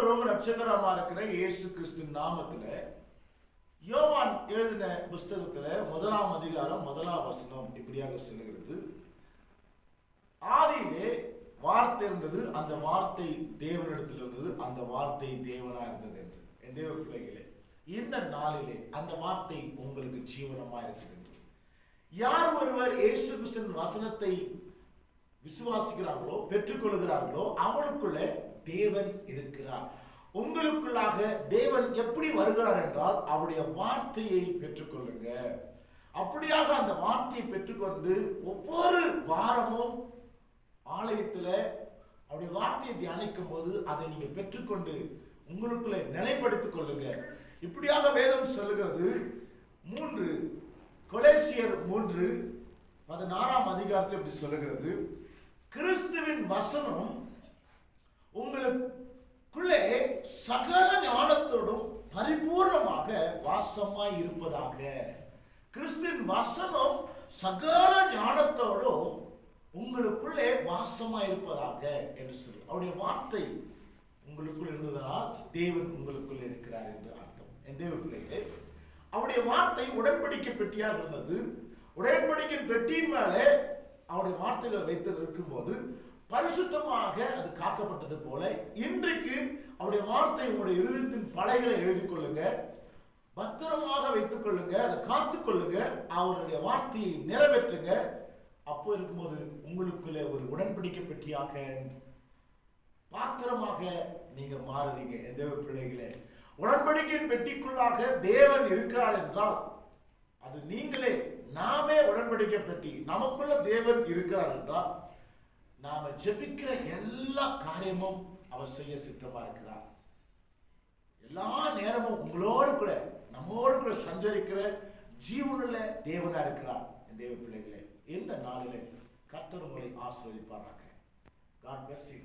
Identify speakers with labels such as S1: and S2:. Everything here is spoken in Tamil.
S1: ஆண்டவரும் ரட்சகரமா இருக்கிற இயேசு கிறிஸ்து நாமத்துல யோவான் எழுதின புஸ்தகத்துல முதலாம் அதிகாரம் முதலாம் வசனம் இப்படியாக சொல்லுகிறது. ஆதியிலே வார்த்தை இருந்தது அந்த வார்த்தை தேவனிடத்தில் இருந்தது அந்த வார்த்தை தேவனா இருந்தது என்று. என் தேவ பிள்ளைகளே இந்த நாளிலே அந்த வார்த்தை உங்களுக்கு ஜீவனமா இருக்குது என்று. யார் ஒருவர் இயேசு கிறிஸ்தின் வசனத்தை விசுவாசிக்கிறார்களோ பெற்றுக்கொள்கிறார்களோ அவனுக்குள்ளே தேவன் இருக்கிறார். உங்களுக்குள்ளாக தேவன் எப்படி வருகிறார் என்றால் அவருடைய வார்த்தையை பெற்றுக்கொள்ளுங்க. அப்படியாக அந்த வார்த்தையை பெற்றுக்கொண்டு ஒவ்வொரு வாரமும் ஆலயத்தில் அவருடைய வார்த்தையை தியானிக்கும் போது அதை நீங்க பெற்றுக்கொண்டு உங்களுக்குள்ள நிலைப்படுத்திக் கொள்ளுங்க. இப்படியாக வேதம் சொல்லுகிறது. மூன்று கொலேசியர் மூன்று பதினாறாம் அதிகாரத்தில் இப்படி சொல்லுகிறது. கிறிஸ்துவின் வசனம் உங்களுக்குள்ளே சகல ஞானத்தோடும் பரிபூர்ணமாக வாசமாய் இருப்பதாக. கிறிஸ்துவின் வசனம் சகல ஞானத்தோடும் உங்களுக்குள்ளே வாசமாய் இருப்பதாக என்று சொல்லி அவருடைய வார்த்தை உங்களுக்குள் இருந்ததால் தேவன் உங்களுக்குள் இருக்கிறார் என்று அர்த்தம். என் தேவ அவருடைய வார்த்தை உடன்படிக்கை பெட்டியாக இருந்தது. உடன்படிக்கை பெட்டியின் மேலே அவருடைய வார்த்தைகளை வைத்து இருக்கும்போது பரிசுத்தமாக அது காக்கப்பட்டது போல இன்றைக்கு அவருடைய வார்த்தை உங்களுடைய இருதயத்தின் பலைகளை எழுதி கொள்ளுங்க பத்திரமாக வைத்துக் கொள்ளுங்க அதை காத்து கொள்ளுங்க அவருடைய வார்த்தையை நிறைவேற்றுங்க. அப்போ இருக்கும்போது உங்களுக்குள்ளே ஒரு உடன்படிக்கை பெட்டியாக பாத்திரமாக நீங்க மாறுறீங்க. தேவ பிள்ளைகளே உடன்படிக்கை பெட்டிக்குள்ளாக தேவன் இருக்கிறார் என்றால் அது நீங்களே நாமே உடன்படிக்கை பெட்டி நமக்குள்ள தேவன் இருக்கிறார் என்றால் நாம ஜெபிக்கிற எல்லா காரியமும் அவர் செய்ய சித்தமா இருக்கிறார். எல்லா நேரமும் உங்களோடு கூட நம்மோடு கூட சஞ்சரிக்கிற ஜீவனுள்ள தேவனா இருக்கிறார் என் தேவ பிள்ளைகளே. இந்த நாளிலே கர்த்தர் உங்களை ஆசீர்வதிப்பாராக. God bless you.